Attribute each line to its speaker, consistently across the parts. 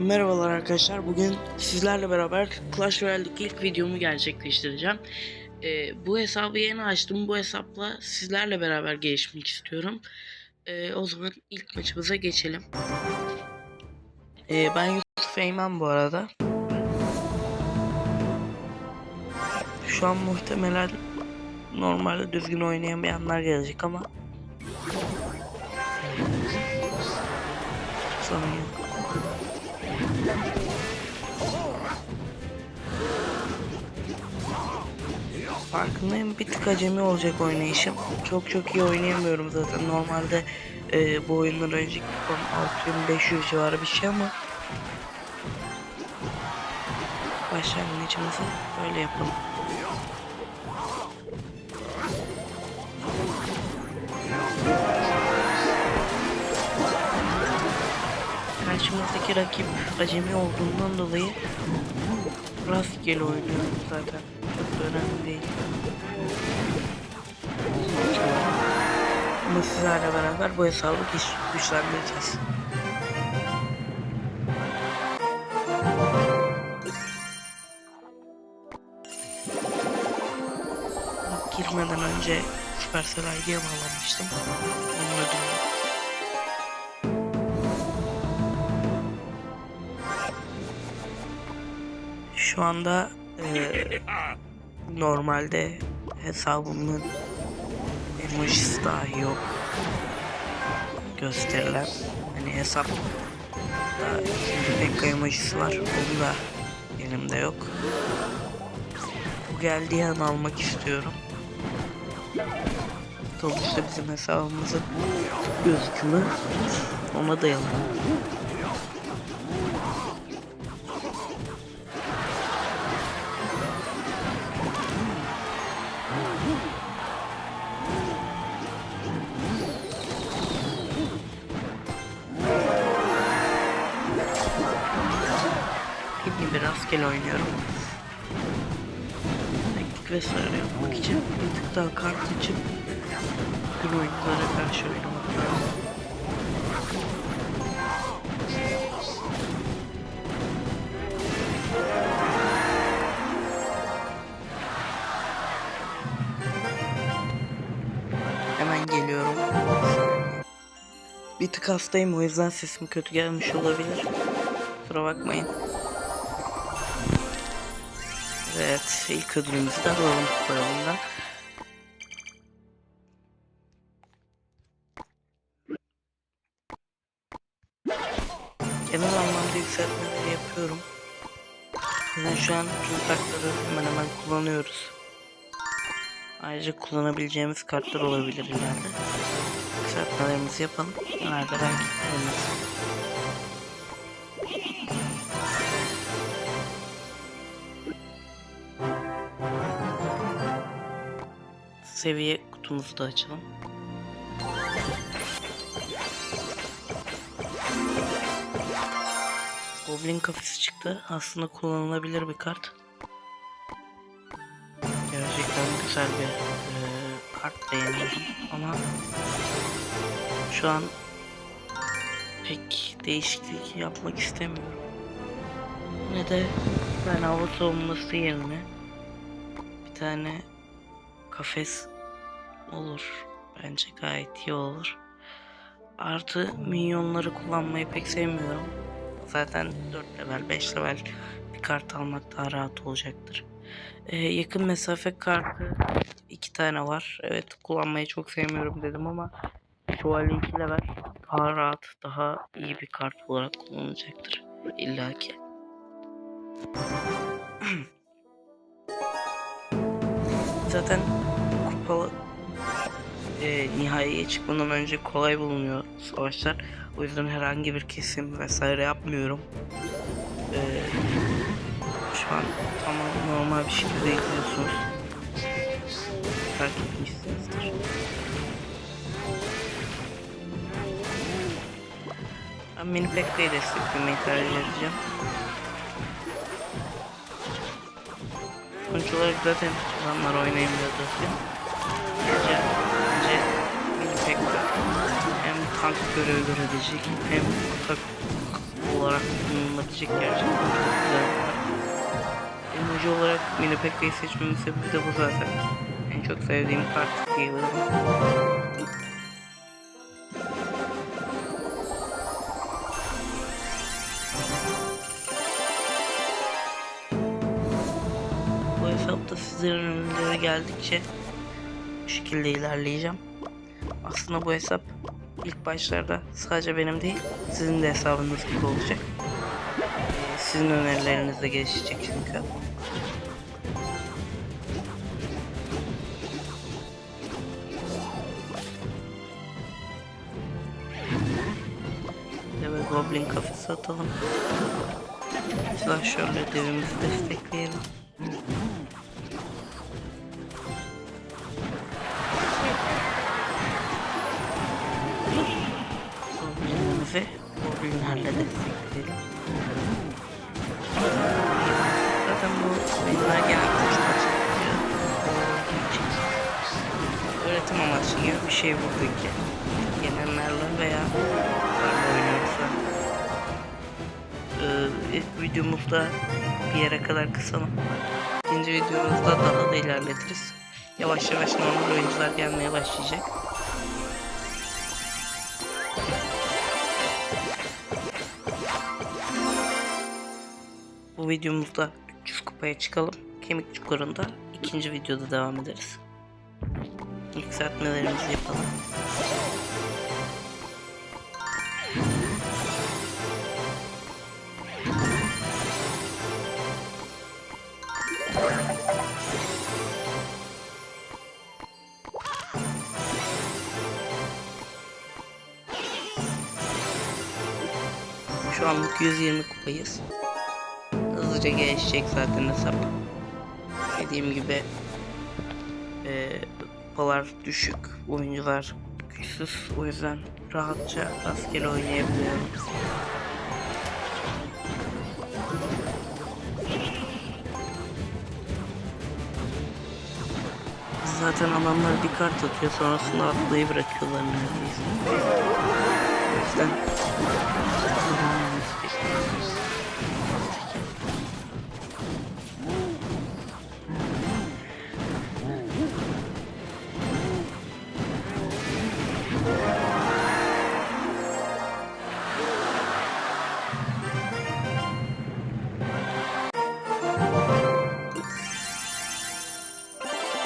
Speaker 1: Merhabalar arkadaşlar. Bugün sizlerle beraber Clash Royale'deki ilk videomu gerçekleştireceğim. Ee, bu hesabı yeni açtım. Bu hesapla sizlerle beraber gelişmek istiyorum. Ee, o zaman ilk maçımıza geçelim. Ee, ben Yusuf Eymen bu arada. Şu an muhtemelen normalde düzgün oynayamayanlar gelecek ama sorun yok. Farkındayım bir tık acemi olacak oynayışım. Çok çok iyi oynayamıyorum zaten. Normalde e, bu oyundan önceki kupam 6500 civarı bir şey ama başlangıcımızı böyle yapalım. Karşımızdaki rakip acemi olduğundan dolayı rastgele oynuyorum zaten. Çok da önemli değil. Ama sizlerle beraber bu hesabı güç, güçlendireceğiz. Girmeden önce Supercell ID'ye bağlanmıştım. Onun ödülü Anda eee, normalde hesabımın emojisi dahi yok gösterilen. Hani hesap Pekka emojisi var. Onun da elimde yok. Bu geldiği an almak istiyorum. Sonuçta bizim hesabımızın gözükümü ona dayalı. Gibi rastgele oynuyorum. Teknik vesaire yapmak için bir tık daha kart açıp bir oyunculara karşı oynamak lazım. Hemen geliyorum. Bir tık hastayım o yüzden sesim kötü gelmiş olabilir. Kusura bakmayın. Evet ilk ödülümüzü de alalım kupalarından. Genel anlamda yükseltmeleri yapıyorum. Yani şu an tüm kartları hemen hemen kullanıyoruz. Ayrıca kullanabileceğimiz kartlar olabilir ileride. Yükseltmelerimizi yapalım. Nerede belki olmaz. Seviye kutumuzu da açalım. Goblin kafesi çıktı. Aslında kullanılabilir bir kart. Gerçekten güzel bir e, kart beğeniyorum ama şu an pek değişiklik yapmak istemiyorum. Ne de ben hava savunması yerine bir tane kafes olur. Bence gayet iyi olur. Artı minyonları kullanmayı pek sevmiyorum. Zaten 4 level 5 level bir kart almak daha rahat olacaktır. Ee, yakın mesafe kartı iki tane var. Evet kullanmayı çok sevmiyorum dedim ama şövalye 2 level daha rahat daha iyi bir kart olarak kullanılacaktır. İlla ki. Zaten kupalı e, nihaiye çıkmadan önce kolay bulunuyor savaşlar. O yüzden herhangi bir kesim vesaire yapmıyorum. E, şu an tamam normal bir şekilde izliyorsunuz. Fark etmişsinizdir. Ben Mini Pekka'yı desteklemeyi tercih edeceğim. Sonuç zaten adamlar oynayamıyor zaten. Bence, bence Pekka hem tank görevi görebilecek hem atak olarak kullanılabilecek gerçekten çok güzel bir. Emoji olarak Mini Pekka'yı seçmemin sebebi de bu zaten. En çok sevdiğim kart diyebilirim. Bu hesapta sizlerin önerileri geldikçe şekilde ilerleyeceğim. Aslında bu hesap ilk başlarda sadece benim değil sizin de hesabınız gibi olacak. Ee, Sizin önerileriniz de gelişecek çünkü. Evet Goblin kafesi atalım. Silahşörle devimizi destekleyelim. Videomuzda bir yere kadar kısalım. İkinci videomuzda daha da ilerletiriz. Yavaş yavaş normal oyuncular gelmeye başlayacak. Bu videomuzda 300 kupaya çıkalım. Kemik çukurunda ikinci videoda devam ederiz. Yükseltmelerimizi yapalım. Şu anlık 120 kupayız. Hızlıca gelişecek zaten hesap. Dediğim gibi e, kupalar düşük, oyuncular güçsüz. O yüzden rahatça rastgele oynayabiliyorum. Zaten adamlar bir kart atıyor sonrasında atlayı bırakıyorlar neredeyse. Gerekiyor.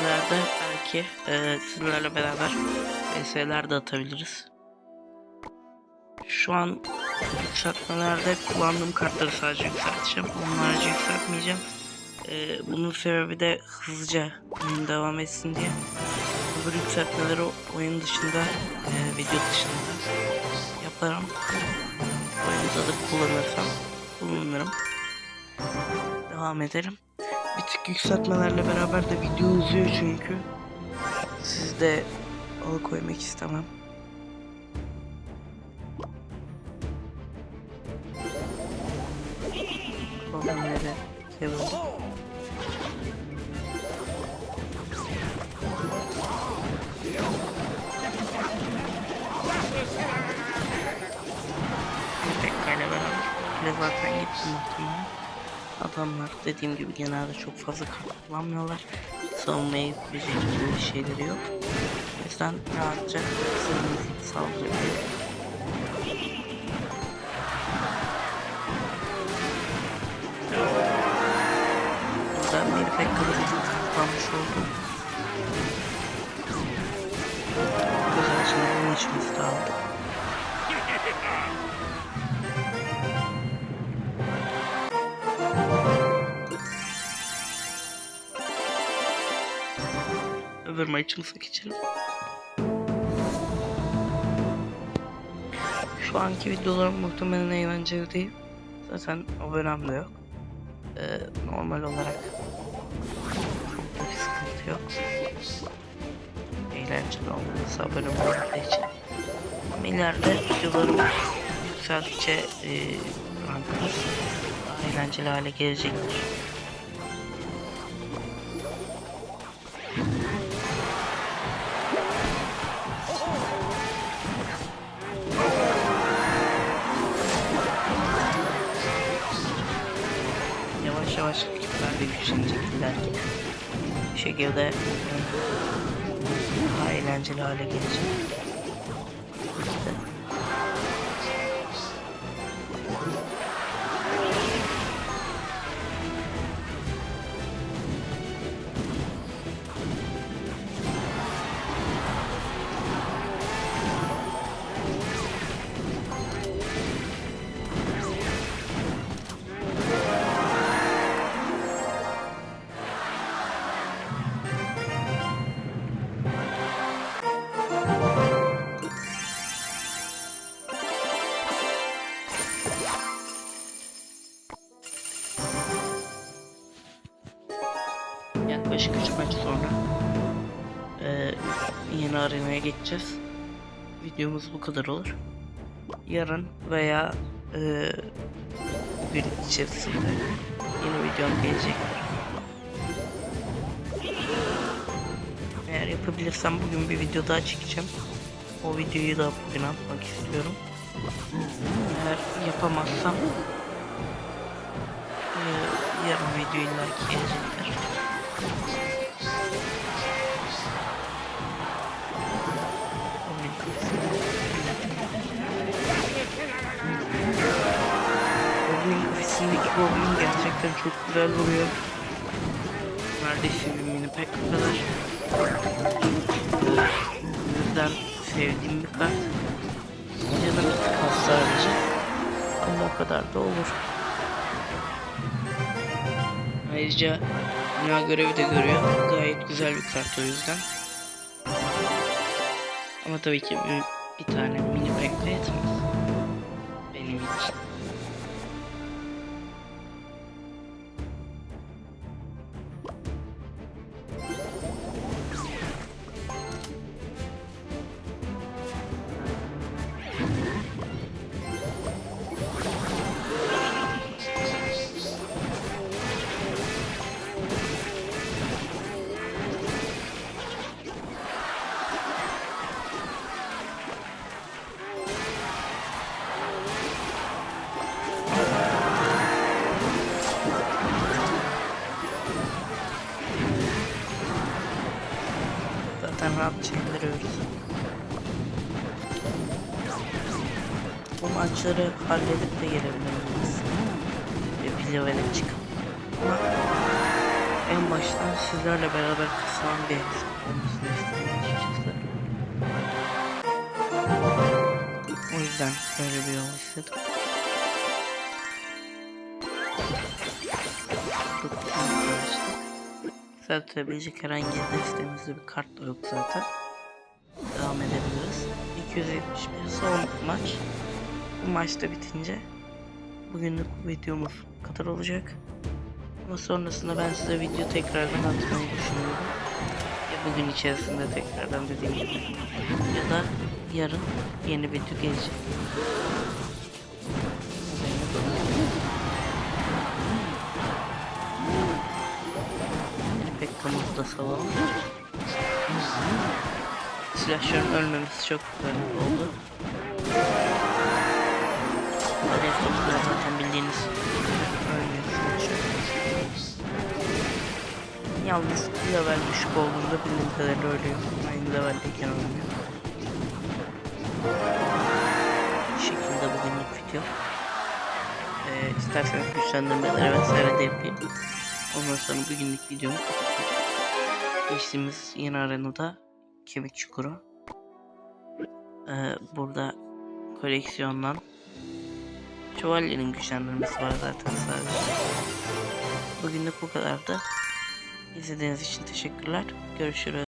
Speaker 1: İleride belki e, sizlerle beraber VS'ler de atabiliriz. Şu an yükseltmelerde kullandığım kartları sadece yükselteceğim. Onun harici yükseltmeyeceğim. E, bunun sebebi de hızlıca oyun devam etsin diye. Öbür yükseltmeleri oyun dışında, e, video dışında yaparım. Oyunda da kullanırsam kullanırım. Devam ederim. Bir tık yükseltmelerle beraber de video uzuyor çünkü. Siz de alıkoymak istemem. Problemleri seviyorum. Pekka'yla beraber. Bile zaten gitti muhtemelen. Adamlar dediğim gibi genelde çok fazla kart kullanmıyorlar. Savunmaya yapabilecek bir şeyleri yok. O yüzden rahatça sınırınızı saldırabilir. Burada bir Pekka'da bir kullanmış oldum. Güzel şimdi bunun içimizi de aldık. Öbür maçımıza geçelim. Şu anki videolarım muhtemelen eğlenceli değil. Zaten abonem de yok. Ee, normal olarak yok. Eğlenceli olması abonem olduğu için. İleride videolarım yükseldikçe e, daha eğlenceli hale gelecektir. Şekilde daha eğlenceli hale gelecek. Yaklaşık 3 maç sonra eee, yeni arenaya geçeceğiz. Videomuz bu kadar olur. Yarın veya eee gün içerisinde yeni videom gelecek. Eğer yapabilirsem bugün bir video daha çekeceğim. O videoyu da bugün atmak istiyorum. Eğer yapamazsam eee, yarın video illaki gelecektir. Goblin kafesindeki Goblin gerçekten çok güzel vuruyor. Neredeyse bir mini pack kadar. O yüzden sevdiğim bir kart. Canım bir tık sadece. Ama o kadar da olur. Ayrıca dünya görevi de görüyor. Gayet güzel bir kart o yüzden. Ama tabii ki bir, tane mini pack yetmez. Zaten rahat çeviriyoruz. Bu maçları halledip de gelebiliriz. Ve bir levele çıkıp. En baştan sizlerle beraber kısılan bir olmasını. O yüzden böyle bir yol istedim. Yükseltebilecek herhangi bir destemizde bir kart da yok zaten. Devam edebiliriz. 271 son maç. Bu maçta bitince bugünlük videomuz kadar olacak. Ama sonrasında ben size video tekrardan atmayı düşünüyorum. Ya bugün içerisinde tekrardan dediğim gibi ya da yarın yeni video gelecek. Kamufla salalım. Silahşörün ölmemesi çok güzel oldu. Alev topları zaten bildiğiniz. Yalnız level düşük olduğunda bildiğim kadarıyla ölüyor. Aynı leveldeyken ölmüyor. Bu şekilde bugünlük video. Ee, isterseniz güçlendirmeleri vesaire de yapayım. Ondan sonra bugünlük videomu. Geçtiğimiz yeni arenada kemik çukuru. Ee, burada koleksiyondan şövalyenin güçlendirmesi var zaten sadece. Bugünlük bu kadardı. İzlediğiniz için teşekkürler. Görüşürüz.